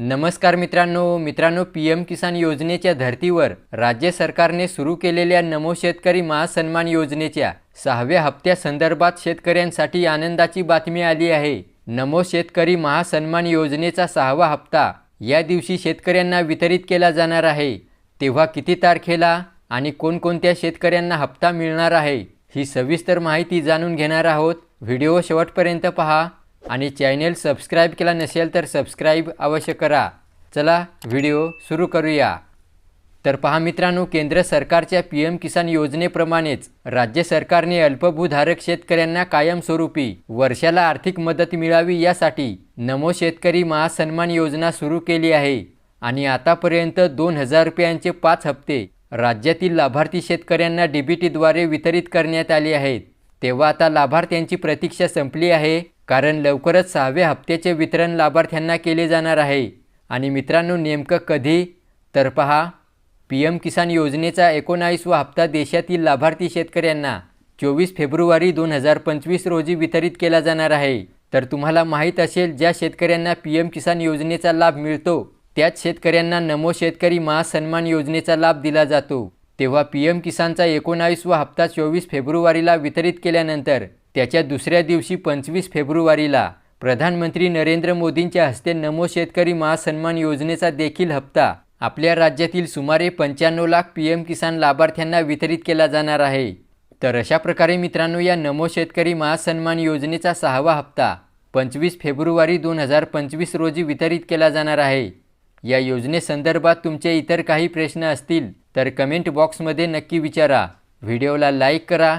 नमस्कार मित्रांनो मित्रांनो पी एम किसान योजनेच्या धर्तीवर राज्य सरकारने सुरू केलेल्या नमो शेतकरी महासन्मान योजनेच्या सहाव्या हप्त्यासंदर्भात शेतकऱ्यांसाठी आनंदाची बातमी आली आहे. नमो शेतकरी महासन्मान योजनेचा सहावा हप्ता या दिवशी शेतकऱ्यांना वितरित केला जाणार आहे. तेव्हा किती तारखेला आणि कोणकोणत्या शेतकऱ्यांना हप्ता मिळणार आहे ही सविस्तर माहिती जाणून घेणार आहोत. व्हिडिओ शेवटपर्यंत पहा. आणि चॅनेल सबस्क्राईब केला नसेल तर सबस्क्राईब अवश्य करा. चला व्हिडिओ सुरू करूया. तर पहा मित्रांनो केंद्र सरकारच्या पी एम किसान योजनेप्रमाणेच राज्य सरकारने अल्पभूधारक शेतकऱ्यांना कायमस्वरूपी वर्षाला आर्थिक मदत मिळावी यासाठी नमो शेतकरी महासन्मान योजना सुरू केली आहे. आणि आतापर्यंत दोन हजार रुपयांचे पाच हप्ते राज्यातील लाभार्थी शेतकऱ्यांना डीबीटीद्वारे वितरित करण्यात आले आहेत. तेव्हा आता लाभार्थ्यांची प्रतीक्षा संपली आहे. कारण लवकरच सहाव्या हप्त्याचे वितरण लाभार्थ्यांना केले जाणार आहे. आणि मित्रांनो नेमकं कधी? तर पहा पी एम किसान योजनेचा एकोणावीसवा हप्ता देशातील लाभार्थी शेतकऱ्यांना चोवीस फेब्रुवारी दोन हजार पंचवीस रोजी वितरित केला जाणार आहे. तर तुम्हाला माहीत असेल ज्या शेतकऱ्यांना पी एम किसान योजनेचा लाभ मिळतो त्याच शेतकऱ्यांना नमो शेतकरी महासन्मान योजनेचा लाभ दिला जातो. तेव्हा पी एम किसानचा एकोणावीसवा हप्ता चोवीस फेब्रुवारीला वितरित केल्यानंतर त्याच्या दुसऱ्या दिवशी पंचवीस फेब्रुवारीला प्रधानमंत्री नरेंद्र मोदींच्या हस्ते नमो शेतकरी महासन्मान योजनेचा देखील हप्ता आपल्या राज्यातील सुमारे पंच्याण्णव लाख पी एम किसान लाभार्थ्यांना वितरित केला जाणार आहे. तर अशा प्रकारे मित्रांनो या नमो शेतकरी महासन्मान योजनेचा सहावा हप्ता पंचवीस फेब्रुवारी दोन हजार पंचवीस रोजी वितरित केला जाणार आहे. या योजनेसंदर्भात तुमचे इतर काही प्रश्न असतील तर कमेंट बॉक्समध्ये नक्की विचारा. व्हिडिओला लाईक करा